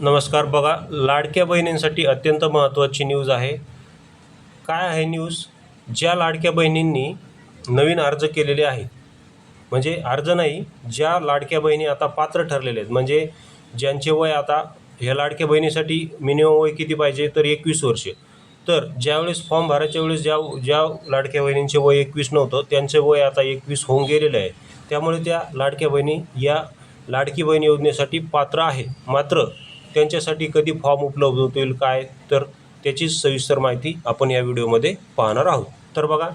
नमस्कार बघा लाडक्या बहिणींसाठी अत्यंत महत्त्वाची न्यूज आहे. काय आहे न्यूज ज्या लाडक्या बहिणींनी नवीन अर्ज केलेले आहेत म्हणजे अर्ज नाही ज्या लाडक्या बहिणी आता पात्र ठरलेल्या आहेत म्हणजे ज्यांचे वय आता ह्या लाडक्या बहिणीसाठी मिनिमम वय किती पाहिजे तर एकवीस वर्षे. तर ज्यावेळेस फॉर्म भरायच्या वेळेस ज्या ज्या लाडक्या बहिणींचे वय एकवीस नव्हतं त्यांचे वय आता एकवीस होऊन गेलेलं आहे. त्यामुळे त्या लाडक्या बहिणी या लाडकी बहीण योजनेसाठी पात्र आहे. मात्र त्यांच्यासाठी कधी फॉर्म उपलब्ध होतील काय तर त्याची सविस्तर माहिती आपण या व्हिडिओमध्ये पाहणार आहोत. तर बघा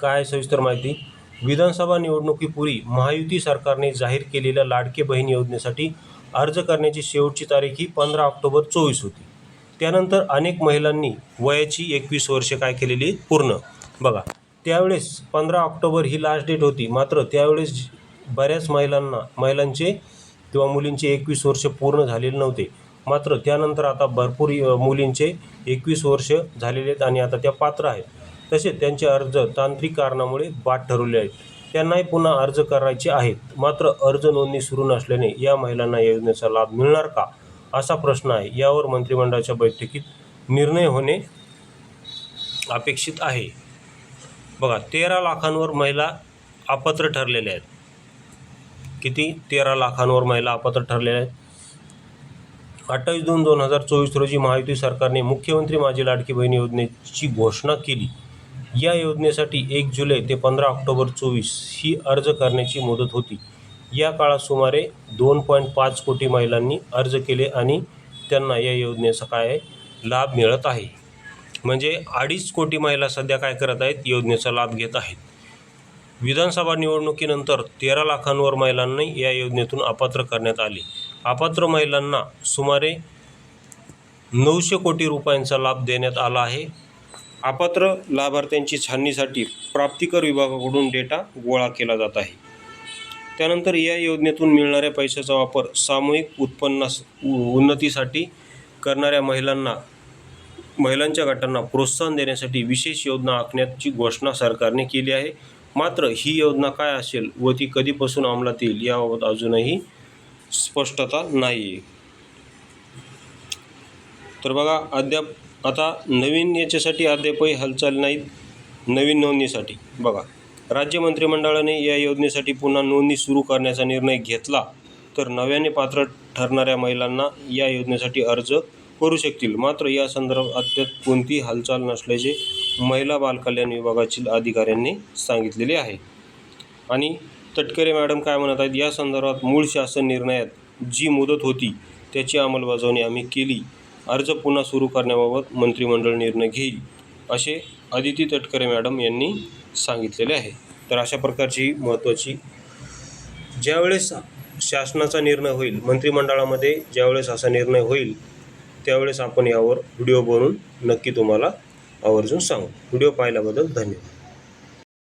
काय सविस्तर माहिती? विधानसभा निवडणुकीपूर्वी महायुती सरकारने जाहीर केलेल्या लाडके बहीण योजनेसाठी अर्ज करण्याची शेवटची तारीख ही पंधरा ऑक्टोबर चोवीस होती. त्यानंतर अनेक महिलांनी वयाची एकवीस वर्षे काय केलेली पूर्ण. बघा त्यावेळेस पंधरा ऑक्टोबर ही लास्ट डेट होती. मात्र त्यावेळेस बऱ्याच महिलांना महिलांचे किंवा मुलींचे एकवीस वर्ष पूर्ण झालेले नव्हते. मात्र त्यानंतर आता भरपूर मुलींचे एकवीस वर्ष झालेले आहेत आणि आता त्या पात्र आहेत. तसेच त्यांचे अर्ज तांत्रिक कारणामुळे बाद ठरवले आहेत. त्यांनाही पुन्हा अर्ज करायचे आहेत. मात्र अर्ज नोंदणी सुरू नसल्याने या महिलांना या योजनेचा लाभ मिळणार का? असा प्रश्न आहे. यावर मंत्रिमंडळाच्या बैठकीत निर्णय होणे अपेक्षित आहे. बघा तेरा लाखांवर महिला अपात्र ठरलेल्या आहेत. किती तेरा लाखांवर महिला अपात्र ठरलेल्या आहेत? अठ्ठावीस दोन दोन हजार चोवीस रोजी महायुती सरकारने मुख्यमंत्री माझी लाडकी बहीण योजनेची घोषणा केली. या योजनेसाठी एक जुलै ते पंधरा ऑक्टोबर चोवीस ही अर्ज करण्याची मुदत होती. या काळात सुमारे दोन पॉईंट पाच कोटी महिलांनी अर्ज केले आणि त्यांना या योजनेचा काय लाभ मिळत आहे? म्हणजे अडीच कोटी महिला सध्या काय करत आहेत? योजनेचा लाभ घेत आहेत. विधानसभा निवडणुकीनंतर तेरा लाखांवर महिलांनी या योजनेतून अपात्र करण्यात आले. अपात्र महिलांना सुमारे नऊशे कोटी रुपयांचा लाभ देण्यात आला आहे. अपात्र लाभार्थ्यांची छाननीसाठी प्राप्तिकर विभागाकडून डेटा गोळा केला जात आहे. त्यानंतर या योजनेतून मिळणाऱ्या पैशाचा वापर सामूहिक उत्पन्नास उ- उन्नतीसाठी करणाऱ्या महिलांना महिलांच्या गटांना प्रोत्साहन देण्यासाठी विशेष योजना आखण्याची घोषणा सरकारने केली आहे. मात्र ही योजना काय असेल व ती कधीपासून अंमलात येईल याबाबत अजूनही स्पष्टता नाही आहे तर बघा अद्याप आता नवीन याच्यासाठी अद्यापही हालचाल नाहीत नवीन नोंदणीसाठी. बघा राज्य मंत्रिमंडळाने या योजनेसाठी पुन्हा नोंदणी सुरू करण्याचा निर्णय घेतला तर नव्याने पात्र ठरणाऱ्या महिलांना या योजनेसाठी अर्ज करू शकतील. मात्र या संदर्भात अद्याप कोणतीही हालचाल नसल्याचे महिला बालकल्याण विभागातील अधिकाऱ्यांनी सांगितलेले आहे. आणि तटकरे मॅडम काय म्हणत आहेत या संदर्भात मूळ शासन निर्णयात जी मुदत होती त्याची अंमलबजावणी आम्ही केली. अर्ज पुन्हा सुरू करण्याबाबत मंत्रिमंडळ निर्णय घेईल असे अदिती तटकरे मॅडम यांनी सांगितलेले आहे. तर अशा प्रकारची महत्त्वाची ज्यावेळेस शासनाचा निर्णय होईल मंत्रिमंडळामध्ये ज्यावेळेस असा निर्णय होईल त्यावेळेस आपण यावर व्हिडिओ बनवून नक्की तुम्हाला आवर्जून सांगू. व्हिडिओ पाहिल्याबद्दल धन्यवाद.